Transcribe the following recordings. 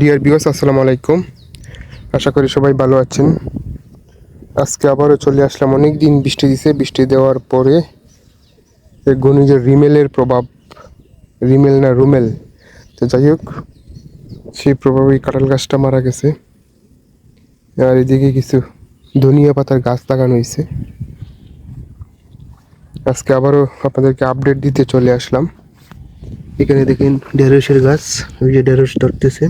Deer বিওস আসসালামু আলাইকুম। আশা করি সবাই ভালো আছেন। আজকে আবারও চলে আসলাম। অনেক দিন বৃষ্টি দিছে। বৃষ্টি দেওয়ার পরে ঘূর্ণিঝড় রিমেলের প্রভাব, রিমেল না রুমেল। তো যাই হোক সেই প্রভাবেই কাঁঠাল গাছটা মারা গেছে। আর এদিকে কিছু ধনিয়া পাতার গাছ লাগানো হয়েছে। আজকে আবারও আপনাদেরকে আপডেট দিতে চলে আসলাম। এখানে দেখেন ঢেঁড়সের গাছ, ওই যে ঢেঁড়স ধরতেছে।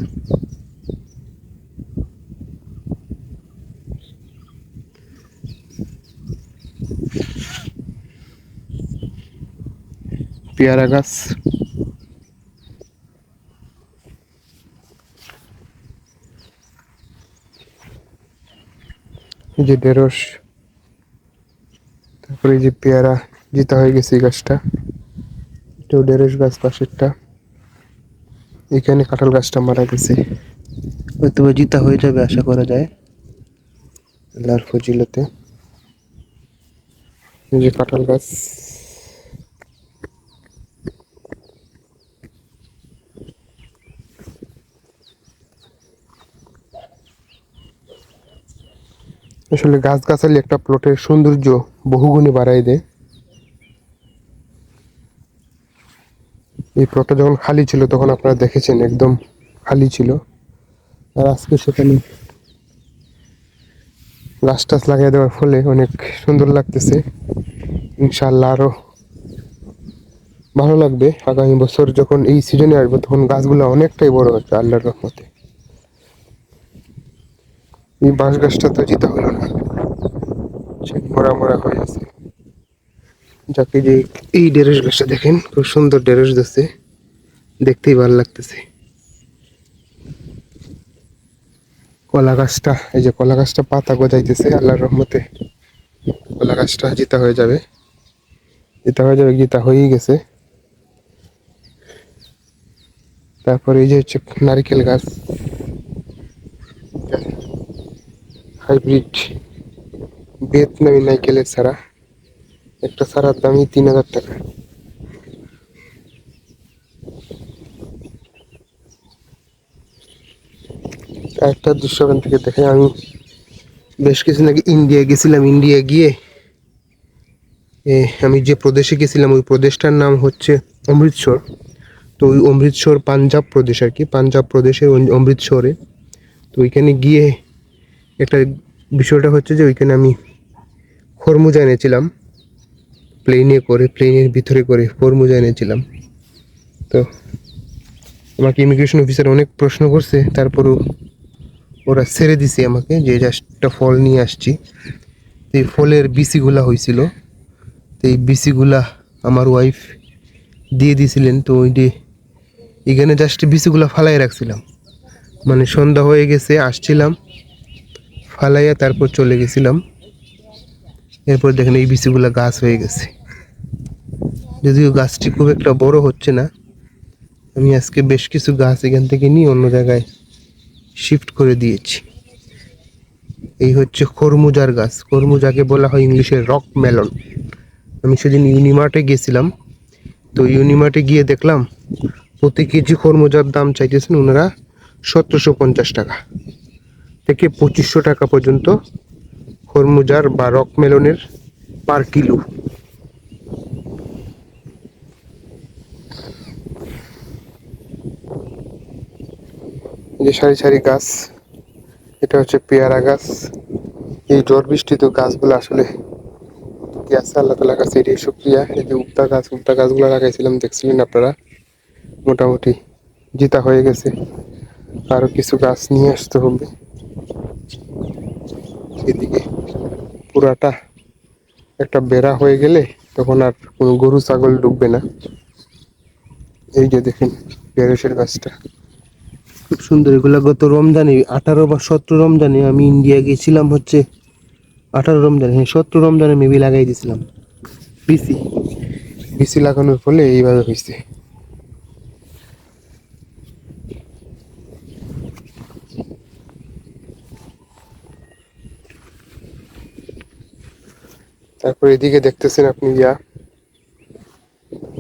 পেয়ারা গাছ। এই যে ঢেঁড়স, তারপরে এই যে পেয়ারা, জিতা হয়ে গেছে এই গাছটা। এটাও ঢেঁড়স গাছ পাশেরটা। এখানে কাঁঠাল গাছটা মারা গেছে। হয়তো বা জিতা হয়ে যাবে, আশা করা যায়। আল্লাহর ফজিলতে। এই যে কাঁঠাল গাছ। আসলে গাছ গাছালি একটা প্লটের সৌন্দর্য বহুগুণে বাড়াই দেয়। এই প্লটটা যখন খালি ছিল তখন আপনারা দেখেছেন, একদম খালি ছিল। আর আজকে সেখানে গাছ টাছ লাগিয়ে দেওয়ার ফলে অনেক সুন্দর লাগতেছে। ইনশাল্লাহ আরও ভালো লাগবে। আগামী বছর যখন এই সিজনে আসবে, তখন গাছগুলো অনেকটাই বড় হচ্ছে, আল্লাহর রহমতে। এই বাঁশ গাছটা তো জিতে হলো না। সে মরা মরা হয়ে আছে। যাকে যে এই ঢেঁড়স গাছটা দেখেন, খুব সুন্দর ঢেঁড়স দিচ্ছে দেখতেই ভালো লাগতেছে। কলা গাছটা, এই যে কলা গাছটা পাতা গজাইতেছে, আল্লাহর রহমতে। কলা গাছটা জিতা হয়ে যাবে। জিতা হয়ে যাবে, জিতা হয়েই গেছে। তারপরে এই যে হচ্ছে নারিকেল গাছ। হাইব্রিড ভিয়েতনামি নাইকেলের ছাড়া একটা ছাড়ার দামই তিন হাজার টাকা। একটা দৃশ্য ওখান থেকে দেখে আমি বেশ কিছুদিন আগে ইন্ডিয়া গেছিলাম ইন্ডিয়া গিয়ে। আমি যে প্রদেশে গেছিলাম, ওই প্রদেশটার নাম হচ্ছে অমৃতসর। তো ওই অমৃতসর পাঞ্জাব প্রদেশ আর কি, পাঞ্জাব প্রদেশের অমৃতসরে। তো ওইখানে গিয়ে একটা বিষয়টা হচ্ছে যে ওইখানে আমি খরমুজা এনেছিলাম। প্লেনে করে প্লেনের ভিতরে করে খরমুজা এনেছিলাম। তো আমাকে ইমিগ্রেশন অফিসার অনেক প্রশ্ন করছে, তারপরও ওরা ছেড়ে দিছে আমাকে যে জাস্ট ফল নিয়ে আসছি। তো এই ফলের বিচিগুলা হয়েছিল। তো এই বিচিগুলা আমার ওয়াইফ দিয়ে দিয়েছিলেন তো ওই যে এখানে জাস্ট বিচিগুলা ফালাই রাখছিলাম। মানে সন্ধ্যা হয়ে গেছে, আসছিলাম, ফালাইয়া তারপর চলে গেছিলাম। এরপর দেখেন এই বিচিগুলা গাছ হয়ে গেছে। যদিও গাছটি খুব একটা বড় হচ্ছে না, আমি আজকে বেশ কিছু গাছ এখান থেকে নিয়ে অন্য জায়গায় শিফট করে দিয়েছি। এই হচ্ছে খরমুজার গাছ। খরমুজাকে বলা হয় ইংলিশে রক মেলন আমি সেদিন ইউনিমার্টে গেছিলাম, তো ইউনিমার্টে গিয়ে দেখলাম, প্রতি কেজি খরমুজার দাম চাইতেছেন ওনারা সতেরোশো পঞ্চাশ টাকা থেকে পঁচিশশো টাকা পর্যন্ত খরমুজার বা রক মেলনের পার কিলো। যে সারি সারি গাছ, এটা হচ্ছে পেয়ারা গাছ। এই ঝড় বৃষ্টিত গাছগুলো আসলে কি আছে? আল্লাহ তালা কাছে এটাই শুক্রিয়া। এই যে উক্তা গাছ, উক্তা গাছগুলো লাগাইছিলাম, দেখছিলেন আপনারা? মোটামুটি জিতা হয়ে গেছে। আরও কিছু গাছ নিয়ে আসতে হবে। এদিকে। পুরাটা একটা বেড়া হয়ে গেলে তখন আর কোনো গরু, ছাগল ঢুকবে না। এই যে দেখেন ঢেঁড়সের গাছটা। খুব সুন্দর, এগুলো গত রমজানে, আঠারো বা সতেরো রমজানে আমি ইন্ডিয়া গেছিলাম হচ্ছে আঠারো রমজানে হ্যাঁ সতেরো রমজানে মেবি লাগাই দিয়েছিলাম। বিসি। বিসি লাগানোর ফলে এইভাবে হয়েছে। তারপর এদিকে দেখতেছেন আপনি ইয়া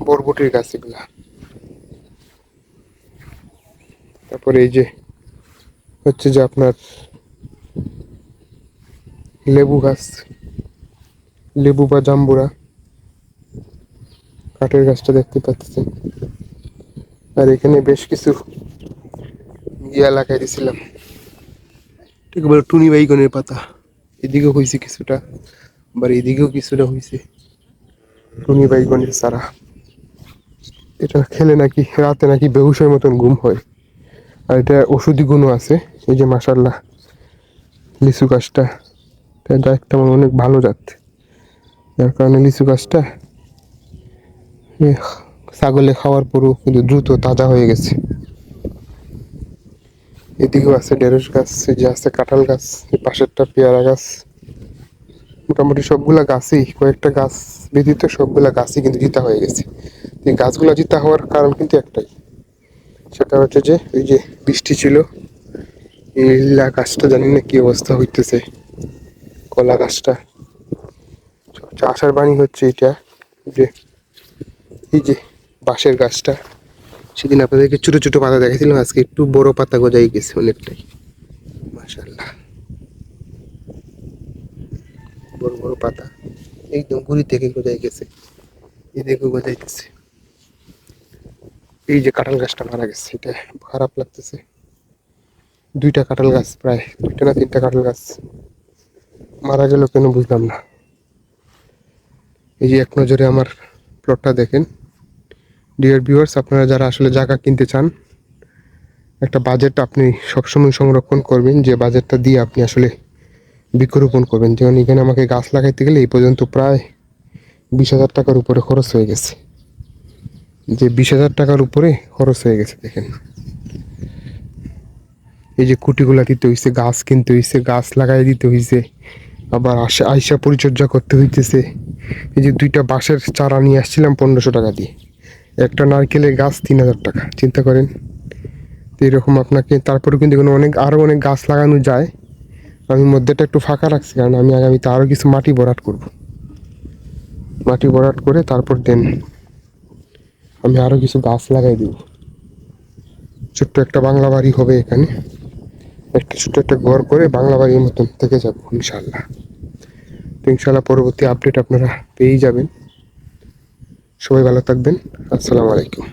বরবটির গাছ এগুলা তারপরে এই যে হচ্ছে যে আপনার লেবু গাছ লেবু বা জাম্বুরা কাঠের গাছটা দেখতে পাচ্ছেন। আর এখানে বেশ কিছু ইয়া লাগাই দিয়েছিলাম ঠিক বলে টুনি বাইগনের পাতা। এদিকে হয়েছে কিছুটা। আবার এদিকেও কিছুটা হয়েছে টুনি বাইগনের সারা। এটা খেলে নাকি রাতে নাকি বেহুশের মতন ঘুম হয়। আর এটা ওষুধি গুণও আছে, এই যে মাসাল্লাহ লিচু গাছটা, এটা একটা অনেক ভালো জাত। যার কারণে লিচু গাছটা ছাগলে খাওয়ার পরও কিন্তু দ্রুত তাজা হয়ে গেছে। এদিকেও আছে ঢেঁড়স গাছ যে আছে কাঁঠাল গাছ পাশেরটা পেয়ারা গাছ। মোটামুটি সবগুলা গাছই, কয়েকটা গাছ ব্যতীত সবগুলা গাছই কিন্তু জিতা হয়ে গেছে। এই গাছগুলো জিতা হওয়ার কারণ কিন্তু একটাই। সেটা হচ্ছে যে, ওই যে বৃষ্টি ছিল লীলা গাছটা জানি না কি অবস্থা হইতেছে, কলা গাছটা। আশার বাণী হচ্ছে এটা, যে এই যে বাঁশের গাছটা, সেদিন আপনাদেরকে ছোটো ছোটো পাতা দেখেছিলাম আজকে একটু বড় পাতা গজাই গেছে অনেকটাই। মাশাল্লাহ বড় বড় পাতা। একদম গুড়ি থেকে গজাই গেছে? এদিকে গজাইতেছে এই যে কাঁঠাল গাছটা মারা গেছে, এটা খারাপ লাগতেছে। দুইটা কাঁঠাল গাছ প্রায়, দুইটা না তিনটা কাঁঠাল গাছ মারা গেল কেন বুঝলাম না। এই যে এক নজরে আমার প্লটটা দেখেন। ডিয়ার ভিউয়ার্স আপনারা যারা আসলে জায়গা কিনতে চান, একটা বাজেট আপনি সবসময় সংরক্ষণ করবেন, যে বাজেটটা দিয়ে আপনি আসলে বৃক্ষরোপণ করবেন। যেমন এখানে আমাকে গাছ লাগাইতে গেলে এই পর্যন্ত প্রায় বিশ হাজার টাকার উপরে খরচ হয়ে গেছে। যে বিশ হাজার টাকার উপরে খরচ হয়ে গেছে, দেখেন। এই যে কুটিগুলা দিতে হইছে, গাছ কিনতে হইছে, গাছ লাগাই দিতে হইছে, আবার আসা আইসা পরিচর্যা করতে হইতেছে। এই যে দুইটা বাঁশের চারা নিয়ে আসছিলাম পনেরোশো টাকা দিয়ে। একটা নারকেলের গাছ তিন হাজার টাকা, চিন্তা করেন। তো এরকম আপনাকে তারপরে কিন্তু অনেক আরও অনেক গাছ লাগানো যায়। আমি মধ্যেটা একটু ফাঁকা রাখছি, কারণ আমি আগামীতে আরও কিছু মাটি বরাট করব। মাটি বরাট করে তারপর দেন আমি আরও কিছু গাছ লাগাই দিব। ছোট্ট একটা বাংলা বাড়ি হবে এখানে। একটা ছোট্ট একটা ঘর করে বাংলা বাড়ির মতন থেকে যাব ইনশাল্লাহ তো ইনশাল্লাহ পরবর্তী আপডেট আপনারা পেয়েই যাবেন। সবাই ভালো থাকবেন। আসসালামু আলাইকুম।